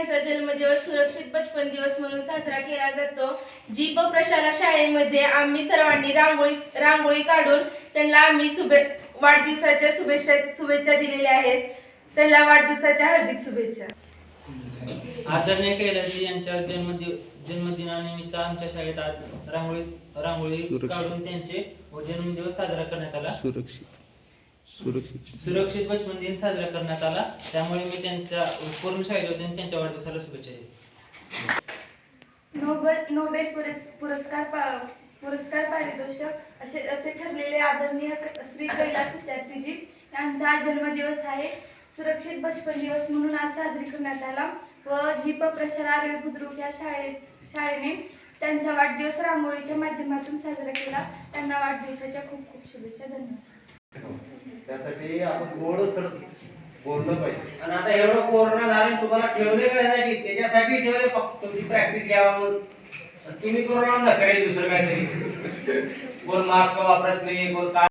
यांचा जन्मदिवस सुरक्षित बचपन दिवस म्हणून साजरा केला जातो. जीप प्रशाला शाळेमध्ये आम्ही सर्वांनी रांगोळी रांगोळी काढून त्यांना आम्ही शुभे वाढदिवसाच्या शुभेच्छा शुभेच्छा दिलेल्या आहेत. त्यांना वाढदिवसाच्या हार्दिक शुभेच्छा. आदरणीय कैलासी यांच्या जन्मदिव जन्मदिनानिमित्त आमच्या शाळेत आज रांगोळी रांगोळी काढून त्यांचे जन्मदिवस साजरा करण्यात आला. सुरक्षित. सुरक्षित. सुरक्षित बचपन दिन साजरा करण्यात आला. त्यामुळे मी त्यांच्या पूर्ण शाळेच्या वतीने त्यांच्या वाढदिवसाला शुभेच्छा नोबेल नोबेल पुरस् पुरस्कार पा- पुरस्कार पारितोषिक असे असे ठरलेले आदरणीय क- श्री कैलास विद्यार्थीजी यांचा आज जन्मदिवस आहे. सुरक्षित बचपन दिवस म्हणून आज साजरी करण्यात आला. व जीप प्रशाल आरवी बुद्रुक या शाळेत शाळेने त्यांचा वाढदिवस रांगोळीच्या माध्यमातून साजरा केला. त्यांना वाढदिवसाच्या खूप खूप शुभेच्छा. धन्यवाद. त्यासाठी आपण गोड चढ बोललं पाहिजे. आणि आता एवढं कोरोना झालं तुम्हाला ठेवले कशासाठी त्याच्यासाठी ठेवले फक्त. तुमची प्रॅक्टिस घ्यावा म्हणून तुम्ही कोरोना नका दुसरं काहीतरी. कोण मास्क वापरत नाही कोण काय